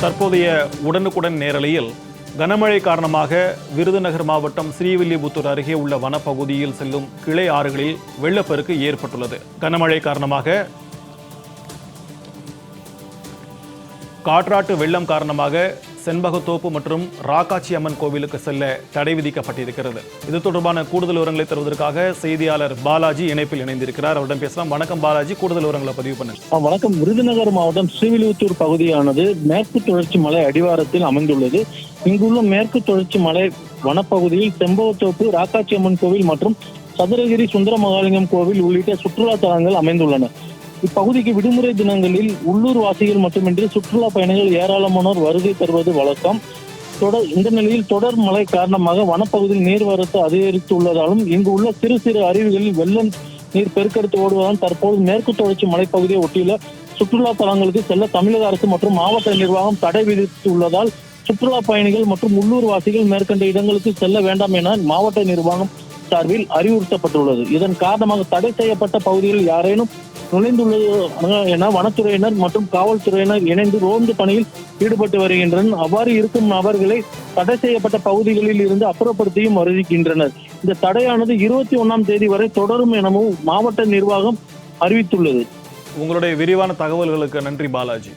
தற்போதைய உடனுக்குடன் நேரலையில் கனமழை காரணமாக விருதுநகர் மாவட்டம் ஸ்ரீவில்லிபுத்தூர் அருகே உள்ள வனப்பகுதியில் செல்லும் கிளை ஆறுகளில் வெள்ளப்பெருக்கு ஏற்பட்டுள்ளது. கனமழை காரணமாக காற்றாட்டு வெள்ளம் காரணமாக செண்பகத்தோப்பு மற்றும் ராக்காச்சி அம்மன் கோவிலுக்கு செல்ல தடை விதிக்கப்பட்டிருக்கிறது. இது தொடர்பான கூடுதல் விவரங்களை தருவதற்காக செய்தியாளர் பாலாஜி இணைப்பில் இணைந்திருக்கிறார். அவரிடம் பேசலாம். வணக்கம் பாலாஜி. கூடுதல் விவரங்களை பதிவு பண்ணுங்க வணக்கம். விருதுநகர் மாவட்டம் ஸ்ரீவில்லிபுத்தூர் பகுதியானது மேற்கு தொடர்ச்சி மலை அடிவாரத்தில் அமைந்துள்ளது. இங்குள்ள மேற்கு தொடர்ச்சி மலை வனப்பகுதியில் செம்பவத்தோப்பு ராக்காச்சி அம்மன் கோவில் மற்றும் சதுரகிரி சுந்தர மகாலிங்கம் கோவில் உள்ளிட்ட சுற்றுலா தலங்கள் அமைந்துள்ளன. இப்பகுதிக்கு விடுமுறை தினங்களில் உள்ளூர் வாசிகள் மட்டுமின்றி சுற்றுலா பயணிகள் ஏராளமானோர் வருகை தருவது வழக்கம். தொடர் இந்த நிலையில் தொடர் மழை காரணமாக வனப்பகுதியில் நீர்வரத்து அதிகரித்துள்ளதாலும் இங்கு உள்ள சிறு சிறு அருவிகளில் வெள்ளம் நீர் பெருக்கெடுத்து ஓடுவதால் தற்போது மேற்கு தொடர்ச்சி மலைப்பகுதியை ஒட்டியுள்ள சுற்றுலா தலங்களுக்கு செல்ல தமிழக அரசு மற்றும் மாவட்ட நிர்வாகம் தடை விதித்துள்ளதால் சுற்றுலா பயணிகள் மற்றும் உள்ளூர் வாசிகள் மேற்கண்ட இடங்களுக்கு செல்ல வேண்டாம் என மாவட்ட நிர்வாகம் சார்பில் அறிவுறுத்தப்பட்டுள்ளது. இதன் காரணமாக தடை செய்யப்பட்ட பகுதிகளில் யாரேனும் நுழைந்துள்ளது என வனத்துறையினர் மற்றும் காவல்துறையினர் இணைந்து ரோந்து பணியில் ஈடுபட்டு வருகின்றனர். அவ்வாறு இருக்கும் நபர்களை தடை செய்யப்பட்ட பகுதிகளில் இருந்து அப்புறப்படுத்தியும் வருகின்றனர். இந்த தடையானது இருபத்தி ஒன்னாம் தேதி வரை தொடரும் எனவும் மாவட்ட நிர்வாகம் அறிவித்துள்ளது. உங்களுடைய விரிவான தகவல்களுக்கு நன்றி பாலாஜி.